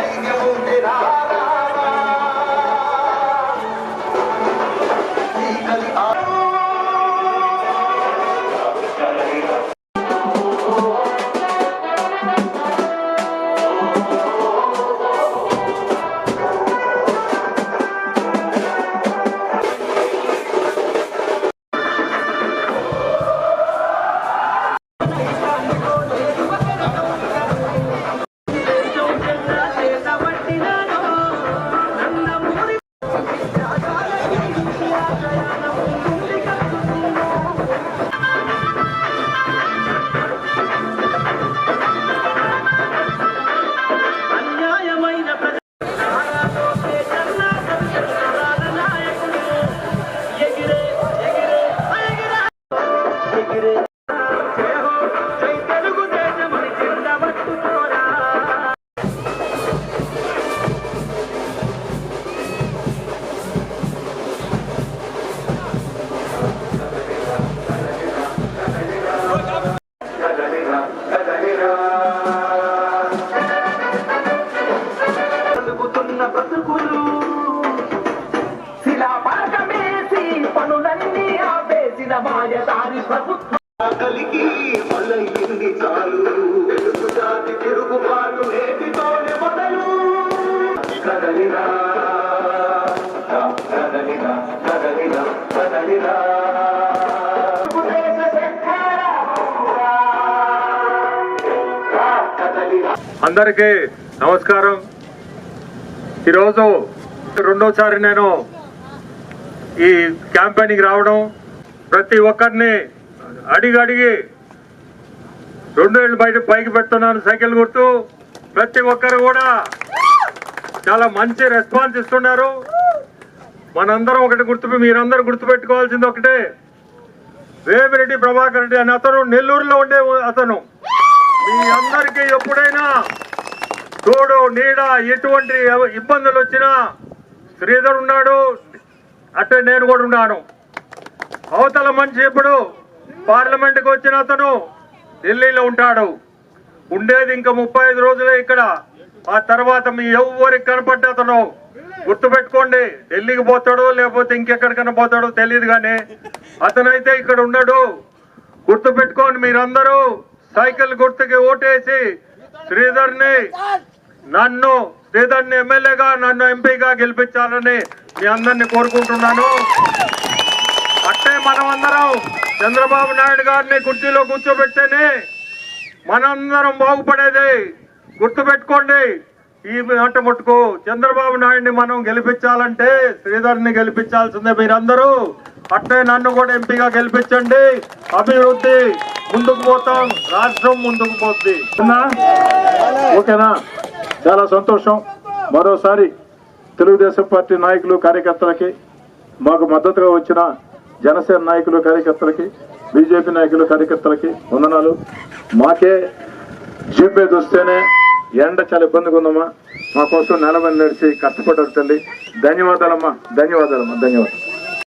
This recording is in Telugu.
అన్యాయమైన కలిగి చాలు. జాతి తిరుగుబాటు నేటితోనే మొదలు. కదలిరా కదలిరా కదలిరా కదలిరా. అందరికీ నమస్కారం. ఈరోజు రెండోసారి నేను ఈ క్యాంపెయిన్కి రావడం ప్రతి ఒక్కరిని అడిగి అడిగి రెండు వేలు బయట పైకి పెడుతున్నాను సైకిల్ గుర్తు. ప్రతి ఒక్కరు కూడా చాలా మంచి రెస్పాన్స్ ఇస్తున్నారు. మనందరం ఒకటి గుర్తు మీరందరూ గుర్తుపెట్టుకోవాల్సింది ఒకటే. వేమిరెడ్డి ప్రభాకర్ రెడ్డి అని అతను నెల్లూరులో ఉండే అతను. మీ అందరికీ ఎప్పుడైనా తోడు నీడ ఎటువంటి ఇబ్బందులు వచ్చినా శ్రీధర్ ఉన్నాడు. అట్టే నేను కూడా ఉన్నాను. అవతల మనిషి ఇప్పుడు పార్లమెంట్కి వచ్చిన అతను ఢిల్లీలో ఉంటాడు. ఉండేది ఇంకా ముప్పై ఐదు రోజులే ఇక్కడ. ఆ తర్వాత మీ ఎవరికి కనపడ్డ అతను గుర్తుపెట్టుకోండి ఢిల్లీకి పోతాడో లేకపోతే ఇంకెక్కడికైనా పోతాడో తెలియదు కానీ అతనైతే ఇక్కడ ఉండడు గుర్తుపెట్టుకోండి మీరందరూ సైకిల్ గుర్తుకి ఓటేసి శ్రీధర్ని నన్ను శ్రీధర్ని ఎమ్మెల్యేగా నన్ను ఎంపీగా గెలిపించాలని మీ అందరిని కోరుకుంటున్నాను. అట్టే మనమందరం చంద్రబాబు నాయుడు గారిని కుర్చీలో కూర్చోబెట్టేనే మనందరం బాగుపడేది. గుర్తుపెట్టుకోండి ఈ మాట మట్టుకు. చంద్రబాబు నాయుడిని మనం గెలిపించాలంటే శ్రీధర్ని గెలిపించాల్సిందే మీరందరూ. అట్టే నన్ను కూడా ఎంపీగా గెలిపించండి. అభివృద్ధి ముందుకు పోతాం రాష్ట్రం ముందుకు పోద్ది. ఓకేనా? చాలా సంతోషం. మరోసారి తెలుగుదేశం పార్టీ నాయకులు కార్యకర్తలకి మాకు మద్దతుగా వచ్చిన జనసేన నాయకులు కార్యకర్తలకి బీజేపీ నాయకులు కార్యకర్తలకి వందనాలు. మాకే జీపే వస్తేనే ఎండ చాలా ఇబ్బందిగా ఉందమ్మా. మా కోసం నెల నడిచి కష్టపడి తల్లి. ధన్యవాదాలమ్మా. ధన్యవాదాలమ్మా. ధన్యవాదాలు.